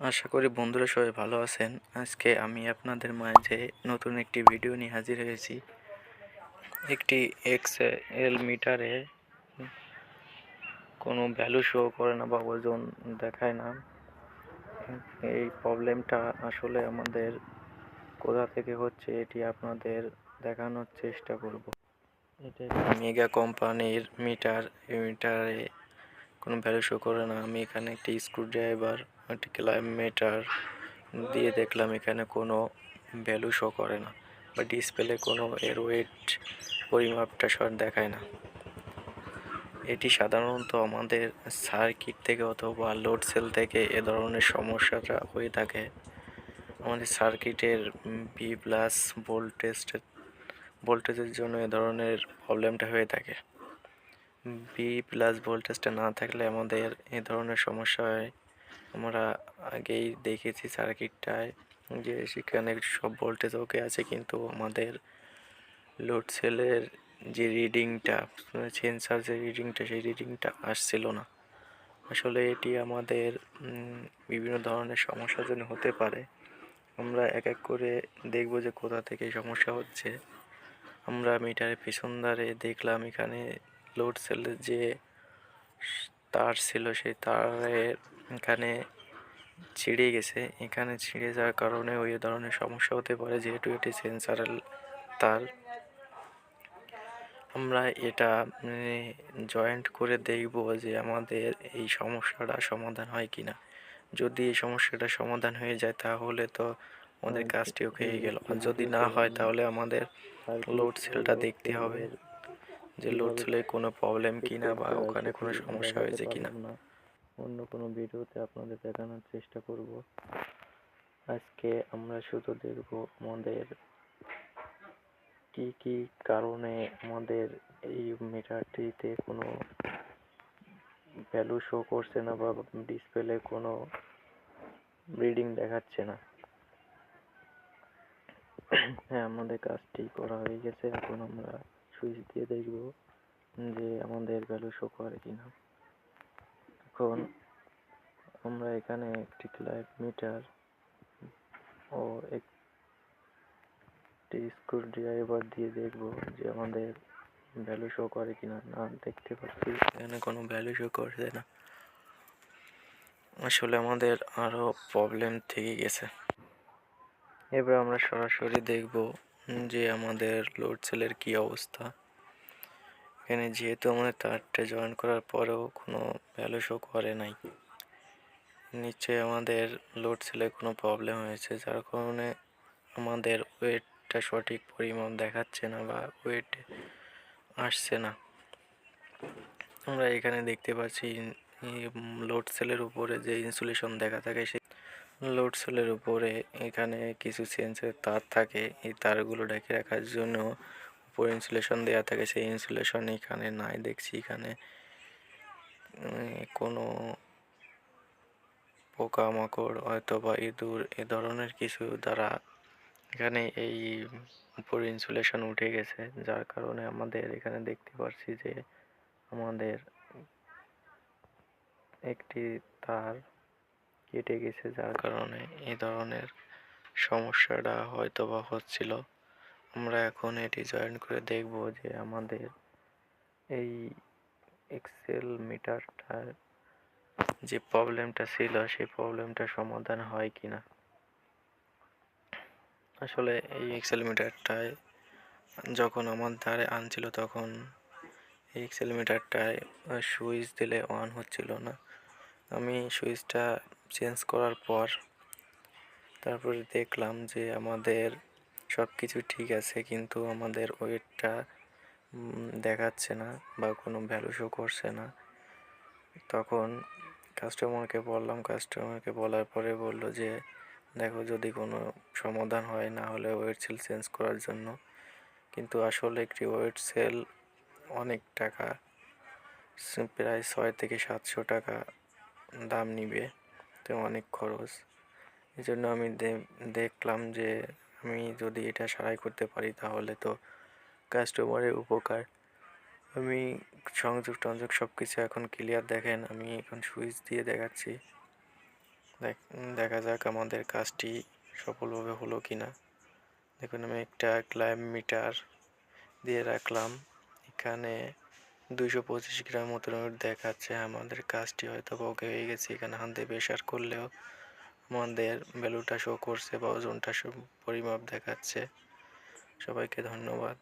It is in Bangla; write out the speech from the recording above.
আশা করি বন্ধুরা সবাই ভালো আছেন। আজকে আমি আপনাদের মাঝে নতুন একটি ভিডিও নিয়ে হাজির হয়েছি। একটি এক্স এল মিটারে কোনো ভ্যালু শো করে না বা ওজন দেখায় না। এই প্রবলেমটা আসলে আমাদের কোথা থেকে হচ্ছে এটি আপনাদের দেখানোর চেষ্টা করব। এটা মেগা কোম্পানির মিটার এই মিটারে কোনো ভ্যালু শো করে না। আমি এখানে একটি স্ক্রুড্রাইভার একটি ক্লাইম মিটার দিয়ে দেখলাম এখানে কোনো ভ্যালু শো করে না বা ডিসপ্লে কোনো এর ওয়েট পরিমাপটা সর দেখায় না। এটি সাধারণত আমাদের সার্কিট থেকে অথবা লোড সেল থেকে এ ধরনের সমস্যাটা হয়ে থাকে। আমাদের সার্কিটের বি প্লাস ভোল্টেজ ভোল্টেজের জন্য এ ধরনের প্রবলেমটা হয়ে থাকে। বি প্লাস ভোল্টেজটা না থাকলে আমাদের এ ধরনের সমস্যা হয়। আমরা আগেই দেখেছি সার্কিটটায় যে সেখানে সব ভোল্টেজ ওকে আছে, কিন্তু আমাদের লোড সেলের যে রিডিংটা সেন্সার যে রিডিংটা সেই রিডিংটা আসছিল না। আসলে এটি আমাদের বিভিন্ন ধরনের সমস্যার জন্য হতে পারে। আমরা এক এক করে দেখব যে কোথা থেকে সমস্যা হচ্ছে। আমরা মিটারের পেছন ধারে দেখলাম এখানে লোড সেলের যে তার ছিল, সেই তারের এখানে ছিঁড়ে গেছে। এখানে ছিঁড়ে যাওয়ার কারণে ওই ধরনের সমস্যা হতে পারে, যেহেতু এটি সেন্সারাল তার। আমরা এটা জয়েন্ট করে দেখব যে আমাদের এই সমস্যাটা সমাধান হয় কি না যদি এই সমস্যাটা সমাধান হয়ে যায়, তাহলে তো আমাদের কাজটি ওকে হয়ে গেল। আর যদি না হয়, তাহলে আমাদের লোড সেলটা দেখতে হবে যে লোড সেলে কোনো প্রবলেম কিনা বা ওখানে কোনো সমস্যা হয়েছে কিনা। অন্য কোনো ভিডিওতে আপনাদের দেখানোর চেষ্টা করব। আজকে আমরা শুধু দেখব আমাদের কি কি কারণে আমাদের এই মিটারটিতে কোনো ভ্যালু শো করছে না বা ডিসপ্লে কোনো রিডিং দেখাচ্ছে না। হ্যাঁ আমাদের কাজটি করা হয়ে গেছে। এখন আমরা সুইচ দিয়ে দেখব যে আমাদের ভ্যালু শো করে কিনা। এখন আমরা এখানে একটি ক্লাইভ মিটার ও একটি স্ক্রু ড্রাইভার দিয়ে দেখব যে আমাদের ভ্যালু শো করে কিনা। না, দেখতে পাচ্ছি এখানে কোনো ভ্যালু শো করছে না। আসলে আমাদের আরও প্রবলেম থেকে গেছে। এবার আমরা সরাসরি দেখব যে আমাদের লোড সেলের কী অবস্থা। এখানে যেহেতু আমাদের তারটা জয়েন করার পরেও কোনো ভ্যালু শো করে নাই। নিশ্চয়ই আমাদের লোড সেলে কোনো প্রবলেম হয়েছে, যার কারণে আমাদের ওয়েটটা সঠিক পরিমাণ দেখাচ্ছে না বা ওয়েট আসছে না। আমরা এখানে দেখতে পাচ্ছি লোড সেলের উপরে যে ইনসুলেশন দেখা থাকে, সেই লোড সেলের উপরে এখানে কিছু সেন্সের তার থাকে। এই তারগুলো ঢেকে রাখার জন্য উপর ইনসুলেশন দেওয়া থাকে, সেই ইনসুলেশন এখানে নাই, দেখছি এখানে কোনো পোকামাকড় হয়তো বা ইঁদুর, এ ধরনের কিছু দ্বারা এখানে এই উপর ইনসুলেশন উঠে গেছে, যার কারণে আমাদের এখানে দেখতে পাচ্ছি যে আমাদের একটি তার কেটে গেছে, যার কারণে এই ধরনের সমস্যাটা হয়তো বা হচ্ছিল। আমরা এখন এটি জয়েন করে দেখব যে আমাদের এই এক্সেল মিটারটার যে প্রবলেমটা ছিল, সেই প্রবলেমটা সমাধান হয় কি না আসলে এই এক্সেল মিটারটায় যখন আমার ধারে আনছিল তখন এই এক্সেল মিটারটায় সুইচ দিলে অন হচ্ছিল না। আমি সুইচটা চেঞ্জ করার পর তারপরে দেখলাম যে আমাদের সব কিছু ঠিক আছে, কিন্তু আমাদের ওয়েটটা দেখাচ্ছে না বা কোনো ভ্যালু শো করছে না। তখন কাস্টমারকে বললাম কাস্টমারকে বলার পরে বলল যে, দেখো, যদি কোনো সমাধান হয়, না হলে ওয়েট সেল চেঞ্জ করার জন্য। কিন্তু আসলে একটি ওয়েট সেল অনেক টাকা, প্রায় ছয় থেকে সাতশো টাকা দাম নিবে, তো অনেক খরচ। এই জন্য আমি দেখলাম যে আমি যদি এটা সারাই করতে পারি, তাহলে তো কাস্টমারের উপকার। আমি সংযোগ টংযোগ সব কিছু এখন ক্লিয়ার দেখেন, আমি এখন সুইচ দিয়ে দেখাচ্ছি। দেখ- যাক আমাদের কাজটি সফলভাবে হলো কি না দেখুন, আমি একটা ক্লাইম মিটার দিয়ে রাখলাম। এখানে দুইশো পঁচিশ গ্রাম মতো দেখাচ্ছে। আমাদের কাজটি হয়তো বা ওকে হয়ে গেছে, এখানে হাত প্রেশার করলেও আমাদের ভ্যালুটা শো করছে বা ওজনটা পরিমাপ দেখাচ্ছে। সবাইকে ধন্যবাদ।